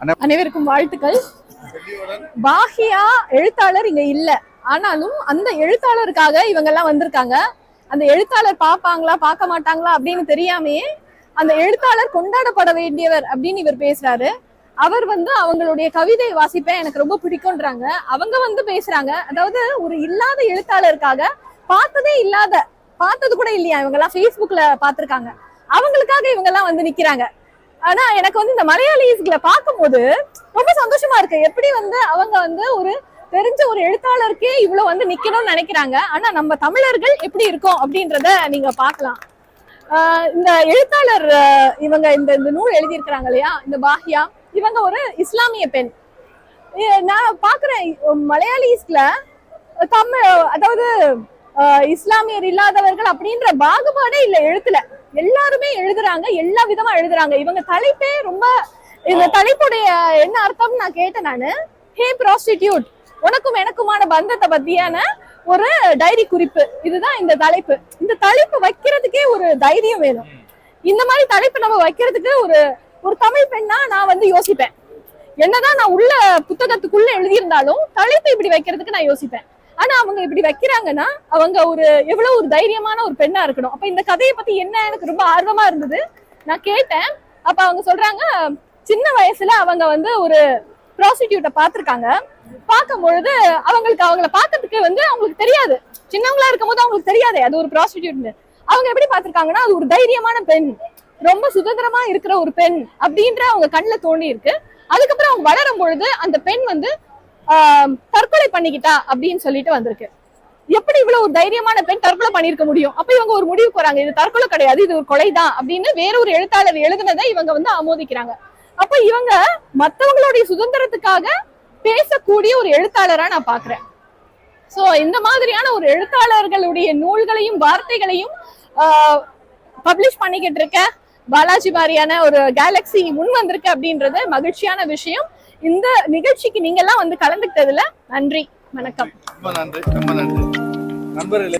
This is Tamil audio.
அனைவருக்கும் வாழ்த்துக்கள். பாகியா எழுத்தாளர் இங்க இல்ல. ஆனாலும் அந்த எழுத்தாளருக்காக இவங்க எல்லாம் வந்திருக்காங்க. அந்த எழுத்தாளர் பாப்பாங்களா பார்க்க மாட்டாங்களா அப்படின்னு தெரியாமையே அந்த எழுத்தாளர் கொண்டாடப்பட வேண்டியவர் அப்படின்னு இவர் பேசுறாரு. அவர் வந்து அவங்களுடைய கவிதை வாசிப்பேன் எனக்கு ரொம்ப பிடிக்கும்ன்றாங்க. அவங்க வந்து பேசுறாங்க. அதாவது ஒரு இல்லாத எழுத்தாளருக்காக பார்த்ததே இல்லாத பார்த்தது கூட இல்லையா? இவங்க எல்லாம் ஃபேஸ்புக்ல பாத்திருக்காங்க அவங்களுக்காக இவங்க எல்லாம் வந்து நிக்கிறாங்க. ஆனா எனக்கு வந்து இந்த மலையாளிஸ்களை பார்க்கும்போது ரொம்ப சந்தோஷமா இருக்கு. எப்படி வந்து அவங்க வந்து ஒரு தெரிஞ்ச ஒரு எழுத்தாளருக்கே இவ்வளவு வந்து நிக்கணும்னு நினைக்கிறாங்க. ஆனா நம்ம தமிழர்கள் எப்படி இருக்கோம் அப்படின்றத நீங்க பார்க்கலாம். இந்த எழுத்தாளர் இவங்க இந்த இந்த நூல் எழுதியிருக்கிறாங்க இல்லையா? இந்த பாஹியா இவங்க ஒரு இஸ்லாமிய பெண். நான் பாக்குறேன் மலையாளிஸ்ல தமிழ் அதாவது இஸ்லாமியர் இல்லாதவர்கள் அப்படின்ற பாகுபாடே இல்ல எழுத்துல. எல்லாருமே எழுதுறாங்க எல்லா விதமா எழுதுறாங்க. இவங்க தலைப்பே ரொம்ப இந்த தலைப்புடைய என்ன அர்த்தம்னு நான் கேட்டேன் நானு. ஹே ப்ராஸ்டிடியூட் உனக்கும் எனக்குமான பந்தத்தை பத்தியான ஒரு டைரி குறிப்பு. இதுதான் இந்த தலைப்பு. இந்த தலைப்பு வைக்கிறதுக்கே ஒரு தைரியம் வேணும். இந்த மாதிரி தலைப்பு நம்ம வைக்கிறதுக்கு ஒரு ஒரு தமிழ் பெண்ணா நான் வந்து யோசிப்பேன். என்னதான் நான் உள்ள புத்தகத்துக்குள்ள எழுதியிருந்தாலும் தலைப்பு இப்படி வைக்கிறதுக்கு நான் யோசிப்பேன். ஆனா அவங்க இப்படி வைக்கிறாங்கன்னா அவங்க ஒரு எவ்வளவு ஒரு தைரியமான ஒரு பெண்ணா இருக்கணும். அப்ப இந்த கதையை பத்தி என்ன எனக்கு ரொம்ப ஆர்வமா இருந்தது நான் கேட்டேன். அப்ப அவங்க சொல்றாங்க சின்ன வயசுல அவங்க வந்து ஒரு ப்ராஸ்டிடியூட்டை பார்த்துருக்காங்க. பார்க்கும் பொழுது அவங்களுக்கு அவங்கள பார்த்ததுக்கு வந்து அவங்களுக்கு தெரியாது. சின்னவங்களா இருக்கும் போது அவங்களுக்கு தெரியாது அது ஒரு ப்ராஸ்டிடியூட்னு அவங்க எப்படி பார்த்துருக்காங்கன்னா அது ஒரு தைரியமான பெண் ரொம்ப சுதந்திரமா இருக்கிற ஒரு பெண் அப்படின்ற அவங்க கண்ணுல தோண்டி இருக்கு அதுக்கப்புறம் அவங்க வளரும் பொழுது அந்த பெண் வந்து தற்கொலை பண்ணிக்கிட்டா அப்படின்னு சொல்லிட்டு வந்திருக்கு. எப்படி இவ்வளவு ஒரு தைரியமான பெண் தற்கொலை பண்ணிருக்க முடியும்? அப்ப இவங்க ஒரு முடிவு போறாங்க இது தற்கொலை கிடையாது இது ஒரு கொலைதான் அப்படின்னு வேற ஒரு எழுத்தாளர் எழுதுனதை இவங்க வந்து ஆமோதிக்கிறாங்க. அப்ப இவங்க மத்தவங்களுடைய சுதந்திரத்துக்காக பேசக்கூடிய ஒரு எழுத்தாளரா நான் பாக்குறேன். சோ இந்த மாதிரியான ஒரு எழுத்தாளர்களுடைய நூல்களையும் வார்த்தைகளையும் பப்ளிஷ் பண்ணிக்கிட்டு இருக்க பாலாஜி மாதிரியான ஒரு கேலக்ஸி முன் வந்திருக்கு அப்படின்றது மகிழ்ச்சியான விஷயம். இந்த நிகழ்ச்சிக்கு நீங்க எல்லாம் வந்து கலந்துக்கிட்டதுல நன்றி வணக்கம். ரொம்ப நன்றி ரொம்ப நன்றி. நண்பர்களே